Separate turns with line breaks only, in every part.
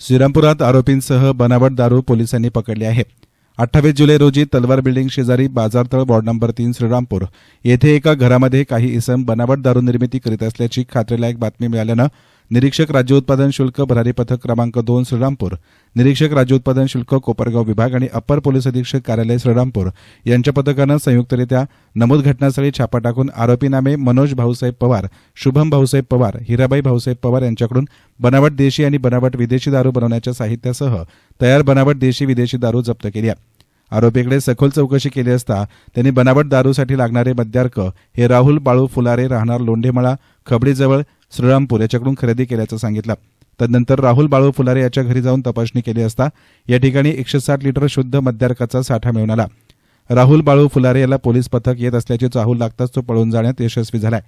श्रीरामपुरात आरोपींसह बनावट दारू पोलिसांनी पकडले आहे. अठ्ठावीस जुलै रोजी तलवार बिल्डिंग शेजारी बाजारतळ वॉर्ड नंबर तीन श्रीरामपूर. येथे एका घरामध्ये काही इसम बनावट दारू निर्मिती करीत असल्याची खात्रीलायक बातमी मिळाल्यानं निरीक्षक राज्य उत्पादन शुल्क भरारी पथक क्रमांक दोन श्रीरामपूर. निरीक्षक राज्य उत्पादन शुल्क कोपरगाव विभाग आणि अप्पर पोलीस अधीक्षक कार्यालय श्रीरामपूर. यांच्या पथकानं संयुक्तरित्या नमूद घटनास्थळी छापा टाकून आरोपी नामे मनोज भाऊसाहेब पवार शुभम भाऊसाहेब पवार हिराबाई भाऊसाहेब पवार यांच्याकडून बनावट देशी आणि बनावट विदेशी दारू बनवण्याच्या साहित्यासह तयार बनावट देशी विदेशी दारू जप्त केली आहे. आरोपीकडे सखोल चौकशी केली असता त्यांनी बनावट दारूसाठी लागणारे मद्यार्क हे राहुल बाळू फुलारे राहणार लोंढेमळा खबडीजवळ श्रीरामपूर याच्याकडून खरेदी केल्याचं सांगितलं. तदनंतर राहुल बाळू फुलारे याच्या घरी जाऊन तपासणी केली असता या ठिकाणी एकशे साठ लिटर शुद्ध मद्यार्काचा साठा मिळून आला. राहुल बाळू फुलारे याला पोलीस पथक येत असल्याची चाहूल लागताच तो पळून जाण्यात यशस्वी झालाय.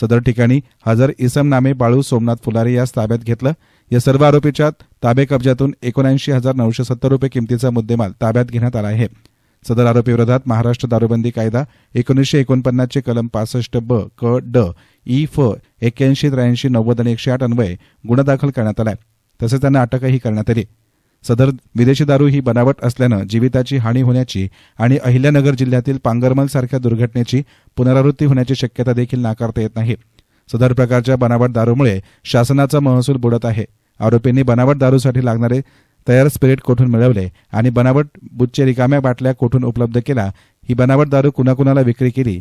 सदर ठिकाणी हजर इसम नामे बाळू सोमनाथ फुलारे यास ताब्यात घेतलं. या सर्व आरोपीच्या ताबे कब्जातून एकोणऐंशी हजार नऊशे सत्तर रुपये किमतीचा मुद्देमाल ताब्यात घेण्यात आला आहे. सदर आरोपीविरोधात महाराष्ट्र दारूबंदी कायदा एकोणीसशे एकोणपन्नासचे कलम पासष्ट ब क ड ई फ एक्क्याऐंशी त्र्याऐंशी नव्वद आणि एकशे आठ अन्वये गुन्हा दाखल करण्यात आला तसेच त्यांना अटकही करण्यात आली. सदर विदेशी दारू ही बनावट असल्यानं जीविताची हानी होण्याची आणि अहिल्यानगर जिल्ह्यातील पांगरमल सारख्या दुर्घटनेची पुनरावृत्ती होण्याची शक्यता देखील नाकारता येत नाही. सदर प्रकारच्या बनावट दारूमुळे शासनाचा महसूल बुडत आहे. आरोपींनी बनावट दारूसाठी लागणारे तयार स्पिरिट कोठून मिळवले आणि बनावट बुच्चे रिकाम्या बाटल्या कोठून उपलब्ध केला ही बनावट दारू कुणाकुणाला विक्री केली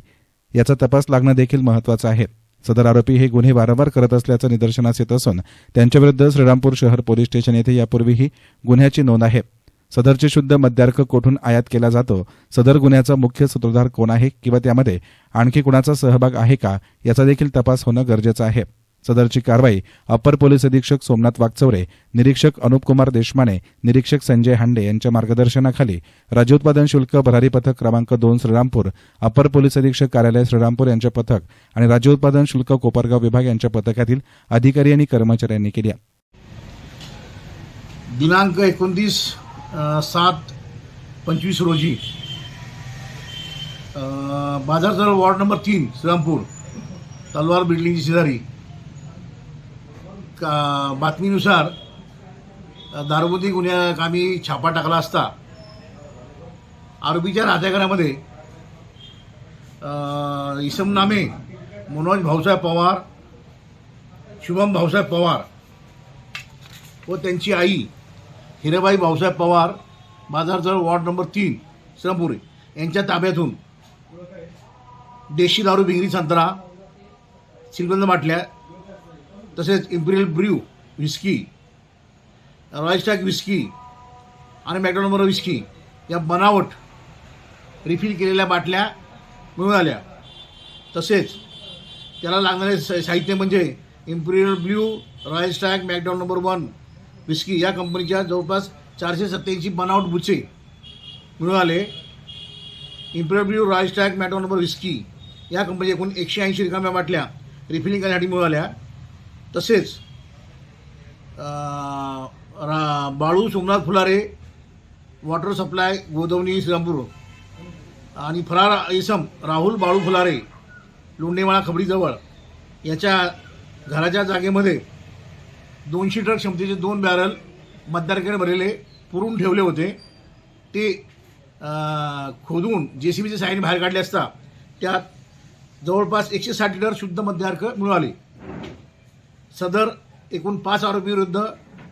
याचा तपास लागणं देखील महत्वाचं आहे. सदर आरोपी हे गुन्हे वारंवार करत असल्याचं निदर्शनास येत असून त्यांच्याविरुद्ध श्रीरामपूर शहर पोलीस स्टेशन येथे यापूर्वीही गुन्ह्याची नोंद आहे. सदरचे शुद्ध मद्यार्क कोठून आयात केला जातो सदर गुन्ह्याचा मुख्य सूत्रधार कोण आहे किंवा त्यामध्ये आणखी कुणाचा सहभाग आहे का याचा देखील तपास होणं गरजेचं आहे. सदरची कारवाई. अपर पोलीस अधीक्षक सोमनाथ वागचौरे निरीक्षक अनुपकुमार देशमाने निरीक्षक संजय हांडे यांच्या मार्गदर्शनाखाली राज्य उत्पादन शुल्क भरारी पथक क्रमांक दोन श्रीरामपूर अपर पोलीस अधीक्षक कार्यालय श्रीरामपूर यांचे पथक आणि राज्य उत्पादन शुल्क कोपरगाव विभाग यांच्या पथकातील अधिकारी आणि कर्मचाऱ्यांनी केली
दिनांक एकोणतीस सात पंचवीस रोजी बाजारजवळ वॉर्ड नंबर तीन श्रीरामपूर तलवार बिल्डिंगची शेजारी का बातमीनुसार दारुबंदी दारूबंदी गुन्ह्या छापा टाकला असता आरोपीच्या राहत्या इसमनामे मनोज भाऊसाहेब पवार शुभम भाऊसाहेब पवार व त्यांची आई हिराबाई भाऊसाहेब पवार बाजारजवळ वॉर्ड नंबर तीन श्रमपुरे यांच्या ताब्यातून देशी दारू बिंगरी संत्रा सिलबंद बाटल्या तसेच Imperial Blue whisky Royal Stag whisky आणि मॅकडॉनंबर विस्की या बनावट रिफिल केलेल्या बाटल्या मिळून आल्या तसेच त्याला लागणारे स- साहित्य म्हणजे Imperial Blue Royal Stag McDowell number one whisky या कंपनीच्या जवळपास चारशे सत्त्याऐंशी बनावट बुचे मिळून आले Imperial Blue Royal Stag McDowell number whisky या कंपनीच्या एकूण एकशे ऐंशी रिकाम्या बाटल्या रिफिलिंग करण्यासाठी मिळून आल्या तसेच रा बाळू सोमनाथ फुलारे वॉटर सप्लाय गोदवणी श्रीरामपूर. आणि फरार इसम राहुल बाळू फुलारे लोंडेवाळा खबडीजवळ याच्या घराच्या जागेमध्ये दोनशे लिटर क्षमतेचे दोन बॅरल मतदारकडे भरलेले पुरून ठेवले होते. ते खोदून जे सी बीच्या साहाय्याने बाहेर काढले असता त्यात जवळपास एकशे साठ लिटर शुद्ध मद्यार्क मिळाले. सदर एकूण पाच आरोपीविरुद्ध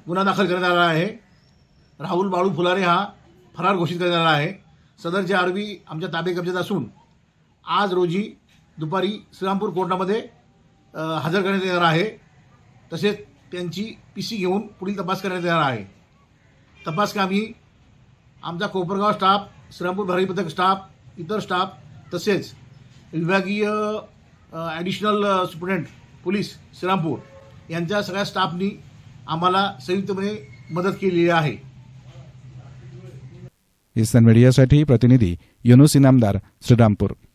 गुन्हा दाखल करण्यात आला आहे. राहुल बाळू फुलारे हा फरार घोषित करण्यात आला आहे. सदरचे आरोपी आमच्या ताबे कब्जात असून आज रोजी दुपारी श्रीरामपूर कोर्टामध्ये हजर करण्यात येणार आहे. तसेच त्यांची पी सी घेऊन पुढील तपास करण्यात येणार आहे. तपास कामी आमचा कोपरगाव स्टाफ श्रीरामपूर भरारी पथक स्टाफ इतर स्टाफ तसेच विभागीय ॲडिशनल सुप्रिटेंट पोलीस श्रीरामपूर यांच्या सगळ्या स्टाफनी आम्हाला संयुक्तपणे मदत केलेली आहे.
ईस्टर्न मीडियासाठी प्रतिनिधी युनुस इनामदार श्रीरामपूर.